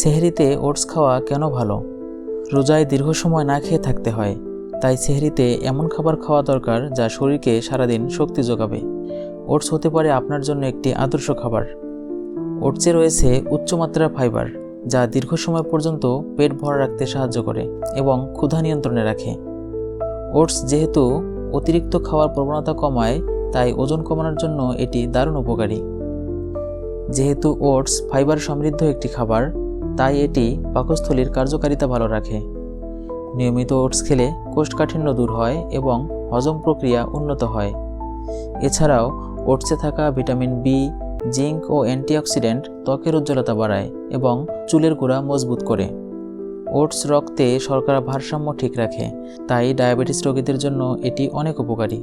সেহরিতে oats খাওয়া কেন ভালো? রোজায় দীর্ঘ সময় না খেয়ে থাকতে হয়, তাই সেহরিতে এমন খাবার খাওয়া দরকার যা শরীরকে সারাদিন শক্তি যোগাবে। ওটস হতে পারে আপনার জন্য একটি আদর্শ খাবার। ওটসে রয়েছে উচ্চমাত্রার ফাইবার, যা দীর্ঘ সময় পর্যন্ত পেট ভরা রাখতে সাহায্য করে এবং ক্ষুধা নিয়ন্ত্রণে রাখে। ওটস যেহেতু অতিরিক্ত খাওয়ার প্রবণতা কমায়, তাই ওজন কমানোর জন্য এটি দারুণ উপকারী। যেহেতু ওটস ফাইবার সমৃদ্ধ একটি খাবার তাই এটি পাকস্থলীর কার্যকারিতা ভালো রাখে। নিয়মিত ওটস খেলে কোষ্ঠকাঠিন্য দূর হয় এবং হজম প্রক্রিয়া উন্নত হয়। এছাড়াও, ওটসে থাকা ভিটামিন বি জিঙ্ক ও অ্যান্টিঅক্সিডেন্ট ত্বকের উজ্জ্বলতা বাড়ায় এবং চুলের গোড়া মজবুত করে। ওটস রক্তে শর্করা ভারসাম্য ঠিক রাখে, তাই ডায়াবেটিস রোগীদের জন্য এটি অনেক উপকারী।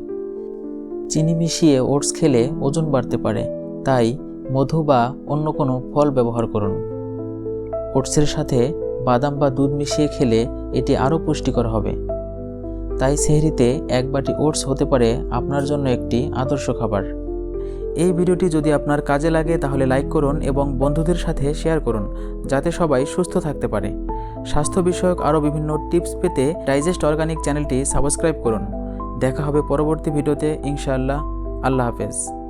চিনি মিশিয়ে ওটস খেলে ওজন বাড়তে পারে, তাই মধু বা অন্য কোনো ফল ব্যবহার করুন। ওটসের সাথে বাদাম বা দুধ মিশিয়ে খেলে এটি আরও পুষ্টিকর হবে। তাই সেহরিতে এক বাটি ওটস হতে পারে আপনার জন্য একটি আদর্শ খাবার। এই ভিডিওটি যদি আপনার কাজে লাগে তাহলে লাইক করুন এবং বন্ধুদের সাথে শেয়ার করুন, যাতে সবাই সুস্থ থাকতে পারে। স্বাস্থ্য বিষয়ক আরও বিভিন্ন টিপস পেতে ডাইজেস্ট অর্গানিক চ্যানেলটি সাবস্ক্রাইব করুন। দেখা হবে পরবর্তী ভিডিওতে, ইনশাআল্লাহ। আল্লাহ হাফেজ।